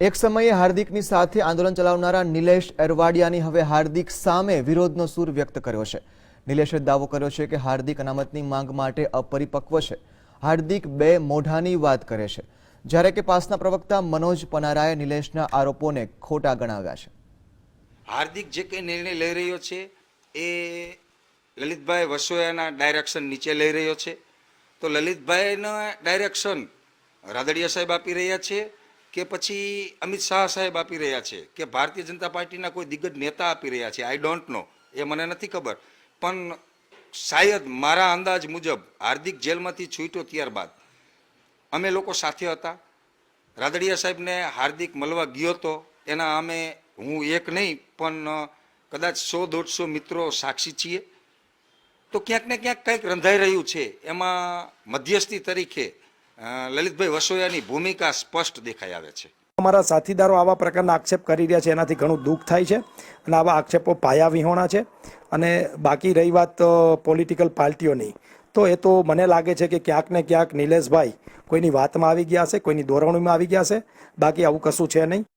એક સમયે હાર્દિકની સાથે આંદોલન ચલાવનારા નિલેશ એરવાડિયાની હવે હાર્દિક સામે વિરોધનો સૂર વ્યક્ત કર્યો છે. નિલેશે દાવો કર્યો છે કે હાર્દિક અનામતની માંગ માટે અપરિપક્વ છે. હાર્દિક બે મોઢાની વાત કરે છે. જ્યારે કે પાસના પ્રવક્તા મનોજ પનારાએ નિલેશના આરોપોને ખોટા ગણાવ્યા છે. હાર્દિક જે કંઈ નિર્ણય લઈ રહ્યો છે એ લલિતભાઈ વસોયાના ડાયરેક્શન નીચે લઈ રહ્યો છે. તો લલિતભાઈના ડાયરેક્શન રાદડિયા સાહેબ આપી રહ્યા છે. કે પછી અમિત શાહ સાહેબ આપી રહ્યા છે કે ભારતીય જનતા પાર્ટીના કોઈ દિગ્ગજ નેતા આપી રહ્યા છે. આઈ ડોન્ટ નો એ મને નથી ખબર. પણ શાયદ મારા અંદાજ મુજબ હાર્દિક જેલમાંથી છૂટ્યો ત્યારબાદ અમે લોકો સાથે હતા. રાદડિયા સાહેબને હાર્દિક મળવા ગયો હતો એના અમે હું એક નહીં, પણ કદાચ સો દોઢસો મિત્રો સાક્ષી છીએ. તો ક્યાંક ને ક્યાંક કંઈક રંધાઈ રહ્યું છે. એમાં મધ્યસ્થી તરીકે લલિતભાઈ વસોયાની ભૂમિકા સ્પષ્ટ દેખાઈ આવે છે. અમારા સાથીદારો આવા પ્રકારના આક્ષેપ કરી રહ્યા છે, એનાથી ઘણું દુઃખ થાય છે અને આવા આક્ષેપો પાયા વિહોણા છે અને બાકી રહી વાત પોલિટિકલ પાર્ટીઓની. તો એ તો મને લાગે છે કે ક્યાંક ને ક્યાંક નિલેશભાઈ કોઈની વાતમાં આવી ગયા છે કોઈની દોરવણીમાં આવી ગયા છે બાકી આવું કશું છે નહીં.